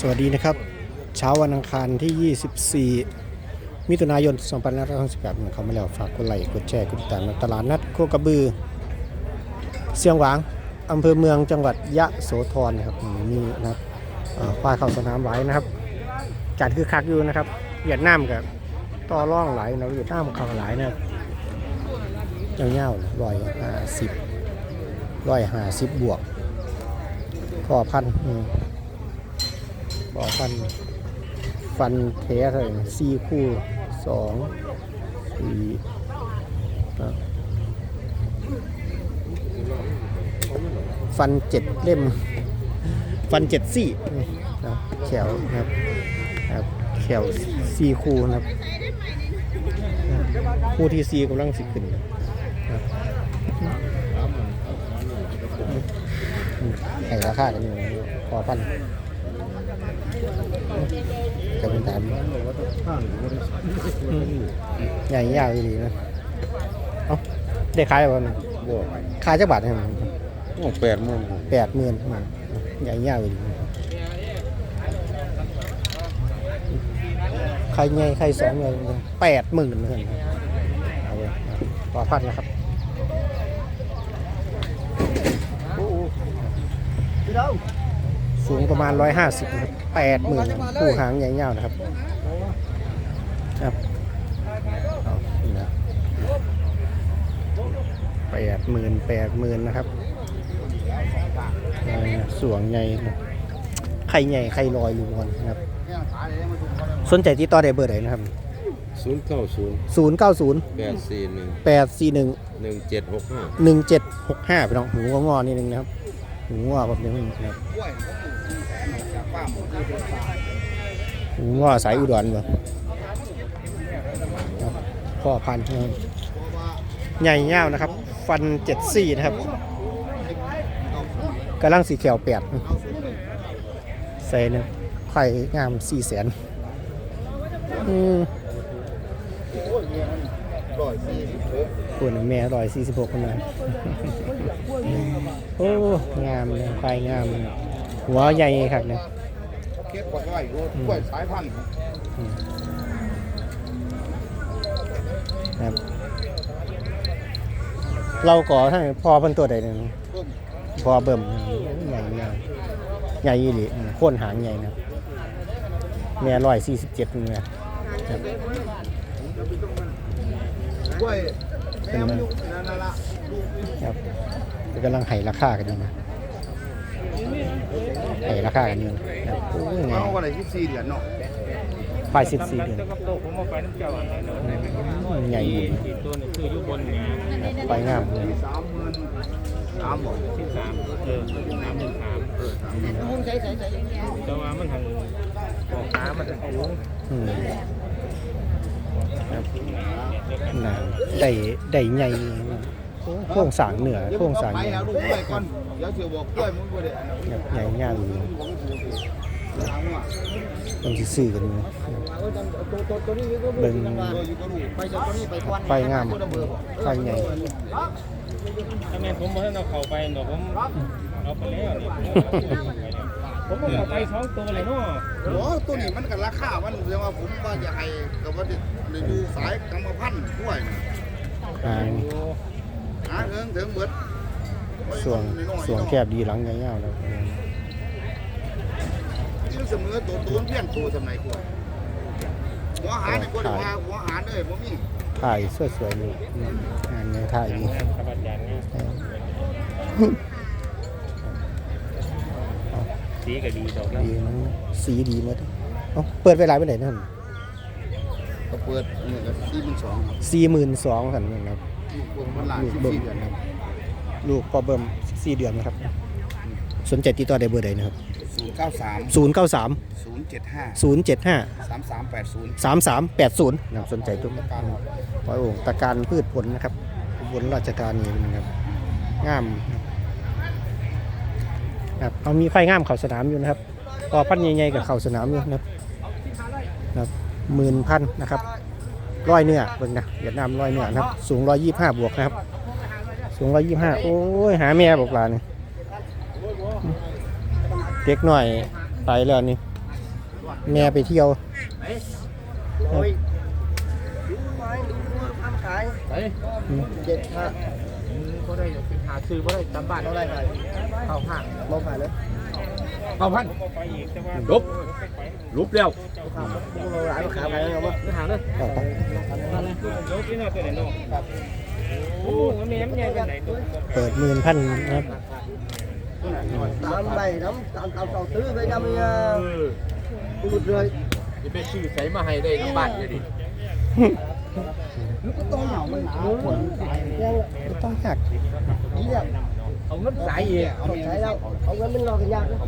สวัสดีนะครับ เช้าวันอังคารที่ 24 มิถุนายน 2568เขามาแล้วฝากกดไลค์กดแชร์กดติดตามตลาดนัดโคกระบือ เสียงหวางอำเภอเมืองจังหวัดยะโสธรนะครับนี่นะครับควายเข้าสนามไว้นะครับ จัดคือคักอยู่นะครับเวียดนามกับต่อร่องไหลนะเวียดนามเขาไหลนะครับเงี้ยวๆร้อยห้าสิบร้อยห้าสิบบวกพอพันอืม บ่อฟัน ฟันเทสเลยสี่คู่สองสี่ฟันเจ็ดเล่ม ฟันเจ็ดซี่นะครับแขวนะครับครับแขวสี่คู่นะครับ คู่ที่สี่กำลังสิขึ้นนะครับให้ราคากันอยู่พอพัน จะเป็นตามใหญ่ยาวดีนะเอ้าได้ขายแล้วบ่เนี่ยบ่ขายจักบาทเนี่ยโอ้แปดหมื่นแปดหมื่นใหญ่ยาวดีใครใหญ่ใครสองเลยแปดหมื่นเหมือนกันเอาเลยต่อพันนะครับ สูงประมาณ 150นะครับแปดหมื่นผู้หางใหญ่ยาวนะครับ ครับเอานี่นะแปดหมื่นแปดหมื่นนะครับเออสวงใหญ่นะไข่ใหญ่ไข่ลอยอยู่บนนะครับ สนใจที่ต่อได้เบอร์ไหนนะครับ ศูนย์เก้าศูนย์0 9 0 แปดสี่หนึ่ง8 4 1 หนึ่งเจ็ดหกห้า 1 7 6 5พี่น้องหูงอๆนิดนึงนะครับหูงอแบบนี้นะครับหู งอสายอุดรบ่พ่อพันธุ์ใหญ่ยานะครับ ฟันเจ็ดซี่นะครับกำลังสีเขียวแปดใส่เนี่ยไข่งามสี่แสนอืมคุณแม่ร้อยสี่สิบหกคนนะโอ้ งามเลยไข่งาม หัวใหญ่ครับเนี่ย ก็บกว่าไว้กล้วยสายพันธุ์ครับ เราก่อให้พอเพิ่นตัวใดหนึ่งพอเบิ่มใหญ่ใหญ่ใหญ่ยี่หลีอืมโค่นหางใหญ่นะแม่ร้อยสี่สิบเจ็ดเนี่ยกล้วยแม่มันอยู่นั่นละครับกำลังไห้ราคากันอยู่นะ ไห้ราคากันอยู่นะครับโอ้ยไงเอาอะไรที่สี่เดือนเนาะปลายสิบสี่เดือนกับโตผมมาไปน้ำเจ้าอันไหนเนาะใหญ่อยู่ที่ตัวนี่คืออยู่บนเนี่ยไปงามเลยสามหมื่นสามบอกที่สามเออสามหนึ่งสามแต่ว่ามันทางออกน้ำมันทางสูงอืมครับน่ะได้ได้ใหญ่ โอ้งสางเหนือโครงสางไปใหญ่เอาลูกไปก่อนเดี๋ยวเสียวบอใหญ่ยาวอยู่ต้องซื้อกันเบิ่งไปจากตัวนี้ไฟงามไฟใหญ่ถ้าแม่ผมบ่ให้เอาเข้าไปเนาะผมเอาไปแล้วนี่ผมเอาไปสองตัวเลยเนาะโอ้ตัวนี้มันกับราคา มันเรียกว่าผมว่าจะให้กับว่าจะดูสายกรรมพันธุ์กล้วยอ่า หาเงินถึงเบิดส่วงส่วงแคบดีหลังยาวๆแล้วที่เสมอตัวตัวเพี้ยนตัวสมัยกล้วยหัวหาในกล้วยหัวหาเลยผมมีถ่ายสวยๆอยู่อืมงานในถ่ายอยู่ครับอาจารย์เนี่ยสีก็ดีดอกนะดีมันสีดีหมดเอ้าเปิดเวลาไปไหนนั่นก็เปิดเนี่ยก็สี่หมื่นสองครับสี่หมื่นสองสันนึงครับ ลูกมันหลานลูกสิบเบิ่มสี่เดือนครับลูกพอเบิ่มสี่เดือนนะครับ สนใจติดต่อได้เบอร์ใดนะครับศูนย์เก้าสามศูนย์เก้าสามศูนย์เจ็ดห้าศูนย์เจ็ดห้าสามสามแปดศูนย์สามสามแปดศูนย์นะครับสนใจตุ้มปอยโอ่งตะการพืชผลนะครับอุบนราชธานีนะครับงามนะครับเอามีไฟงามเข่าสนามอยู่นะครับพอพันใหญ่ๆกับเข่าสนามอยู่นะครับนะครับหมื่นพันนะครับ ร้อยเนื้อเบิ่งนะเวียดนามร้อยเนื้อนะครับ สูงร้อยยี่ห้าบวกนะครับ สูงร้อยยี่ห้าโอ้ยหาแม่บอกหลานนี่เด็กหน่อยไปแล้วนี่แม่ไปเที่ยวร้อยเจ็ดห้าก็ได้เป็นหาซื้อก็ได้ตามบ้านเท่าไรขายเข้าห้างมองขายเลย เอาพันลุบลุบแล้วเราหลายมาขายไปแล้วมั้งไม่หาเลยต่อครับลุบที่น่าตัวไหนน้องโอ้แม่มันใหญ่เป็นไหนตัวเปิดหมื่นพันนะครับตามไปน้ำตามตามสองตื้อไปดำเนี่ยหลุดเลยจะไปซื้อใส่มาให้ได้ตามบ้านเลยดิก็ต้องเหงามันหนาวฝนใส่ยังไม่ต้องหักเยี่ยม เอาเงินสายเองเอาใช้แล้วเอาเงินมันรอกันยากนะท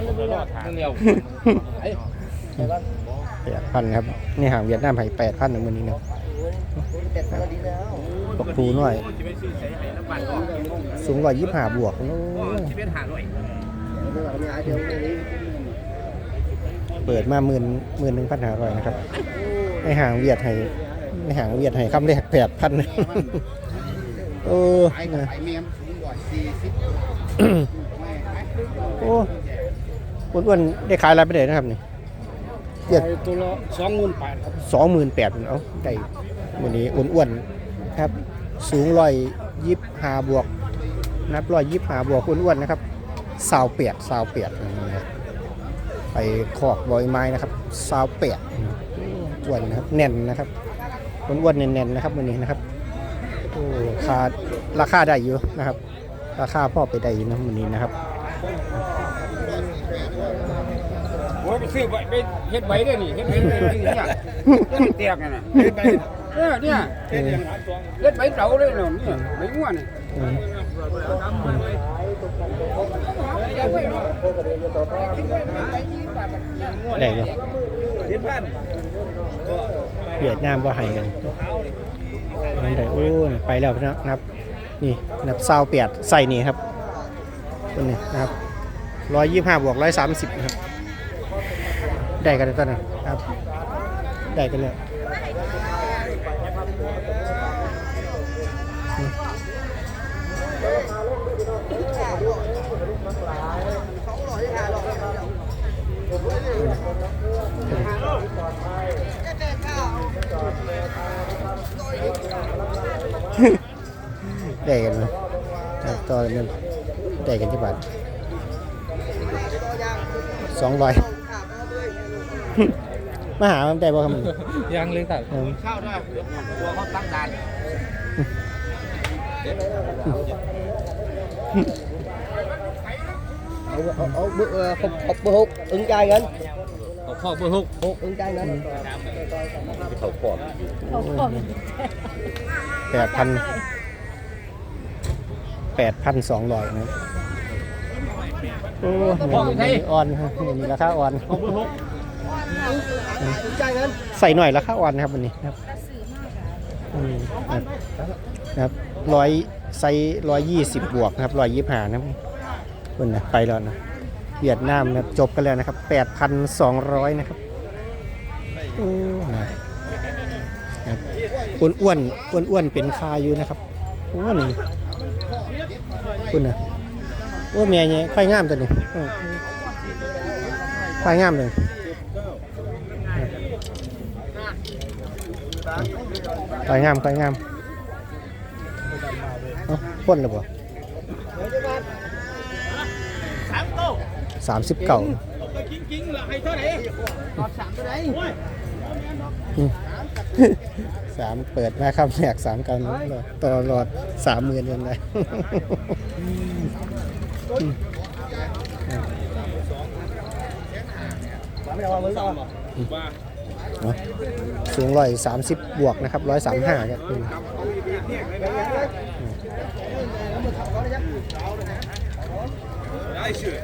ำได้ไม่ยากเร็วแปดพันครับ นี่หางเวียดนามให้แปดพันหนึ่งวันนี้นะเจ็ดก็ดีแล้วตกปูหน่อยจะไปซื้อใส่ให้น้ำบ้านก่อนสูงกว่ายี่ห้าบวกโอ้จะเป็นหาหน่อยเรื่องมีไอเดียนี้เปิดมาหมื่นหมื่นหนึ่งพันห้าร้อยนะครับในหางเวียดให้ในหางเวียดให้คำแรกแปดพันโอ้ขายนะขายเมียมสูงกว่าสี่สิบโอ้อ้วนๆได้ขายอะไรไปเลยนะครับนี่เวียดตัวละสองหมื่นแปดครับสองหมื่นแปดเอาได้วันนี้อ้วนๆครับ สูงร้อยยี่ห้าบวก นับร้อยยี่ห้าบวกอ้วนๆนะครับสาวเปียดสาวเปียดนะครับไปขอกบอยไม้นะครับสาวเปียดอ้วนนะครับแน่นนะครับอ้วนๆแน่นๆนะครับวันนี้นะครับโอ้ราคาราคาได้อยู่นะครับ ราคาพ่อไปได้อยู่นะวันนี้นะครับโอ้ยไปซื้อใบไปเฮ็ดใบได้นี่เฮ็ดใบได้นี่เนี่ยเตียกน่ะเฮ็ดใบเออเนี่ยเฮ็ดใบเต๋าเลยเนาะเนี่ยใบง่วนนี่อืมได้เลยเฮ็ดบ้านเวียดนามว่าให้กันนั่นได้โอ้ยไปแล้วนะนับ นี่นับซาวเปียดใส่นี่ครับตัวนี้นะครับร้อยยี่ห้าบวกร้อยสามสิบครับ ได้กันแล้วตอนนั้นครับ ได้กันเลย ครับตอนนั้นได้กันที่บาทสองร้อยมาหามันได้บ่ครับมันยังเลยครับเออข้าวด้วยตัวเขาตั้งด่านเอาเอาเอา bữa hộp hộp bữa hộp ứng cai ngân เอาข้าวเบอร์หก hộp ứng cai ngân เขาปอดแปดพัน แปดพันสองร้อยนะโอ้ยอ่อนครับนี่ราคาอ่อนใส่หน่อยราคาอ่อนครับวันนี้ครับอืมครับนะครับร้อยไซร้อยยี่สิบบวกนะครับร้อยยี่ห้านะครับคนนะไปแล้วนะเวียดนามนะจบกันแล้วนะครับแปดพันสองร้อยนะครับโอ้นะครับอ้วนอ้วนอ้วนอ้วนเป็นคาอยู่นะครับอ้วน คุณนะโอ้เมียเนี่ยค่อยงามตัวนี้อืมค่อยงามเลยคอยงามคอยงามเอ้าพ่นหรือเปล่าสามสิบเก่าจริงๆละให้เท่าไหร่ สามเปิดมาครับแหกสามกันต่อหลอดสามหมื่นยังไงสูงร้อยสามสิบบวกนะครับร้อยสามห้าครับอืมได้ชื่อ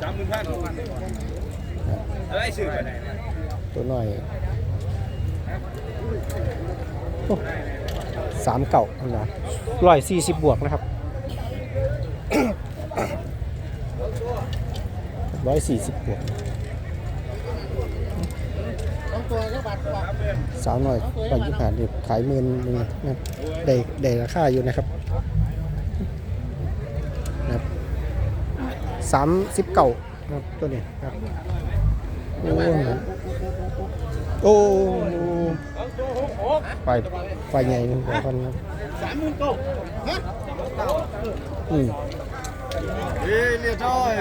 สามหมื่นพันได้ชื่อไปไหนตัวหน่อยโอ้ สามเก่านะร้อยสี่สิบบวกนะครับร้อยสี่สิบบวกสาวหน่อยปัจจุบันนี่ขายหมื่นหนึงนะได้ได้ราคาอยู่นะครับนะครับสามสิบเก่าครับตัวนี้ครับโอ้โโอ้ไปไปใหญ่หนึ่งครับสามหมื่นโต๊ะฮะอืมเฮ้ยเรียบร้อย